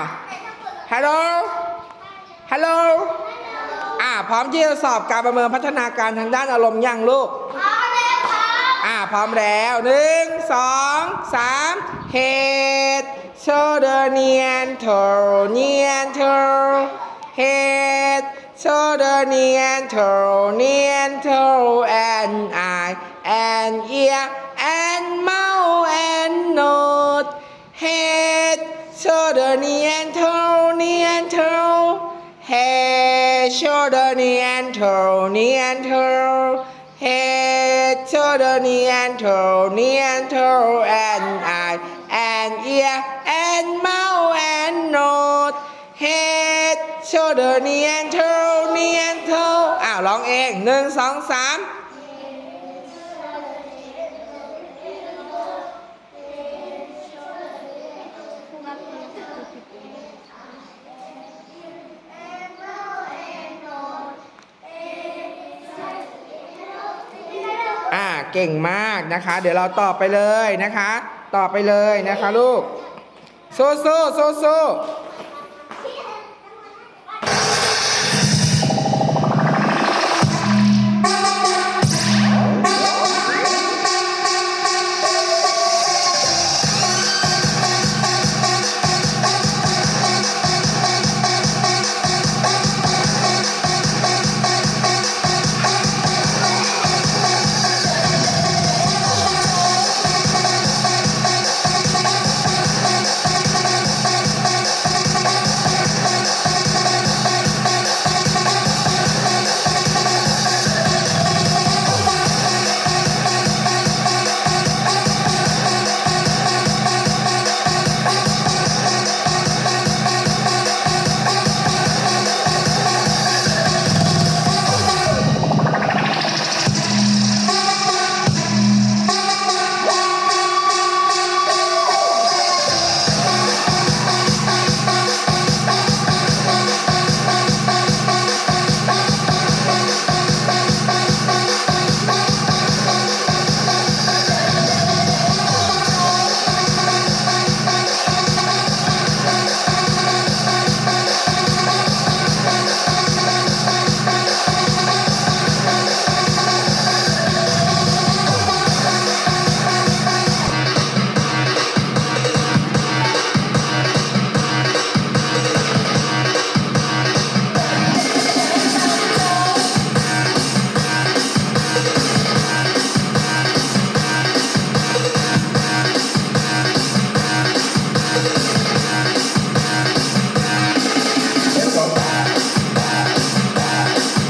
าวฮัลโหล ฮัลโหล อ่า พร้อมที่จะสอบการประเมินพัฒนาการทางด้านอารมณ์ยังลูก อ่า พร้อมแล้วหนึ่งสองสาม head shoulder เนียน toe เนียน toe head shoulder เนียน toe เนียน toe and eye and ear and mouth and nose head shoulder เนียน toe เนียน toe head shoulder เนียน toe เนียน toe head, shoulder, knee and toe, knee and toe, and eye, and ear, and mouth, and nose. Head, shoulder, knee and toe, knee and toe. อ้าวร้องเองหนึ่งสองสาม อ่าเก่งมากนะคะ เดี๋ยวเราต่อไปเลยนะคะ ต่อไปเลยนะคะลูกสู้สู้สู้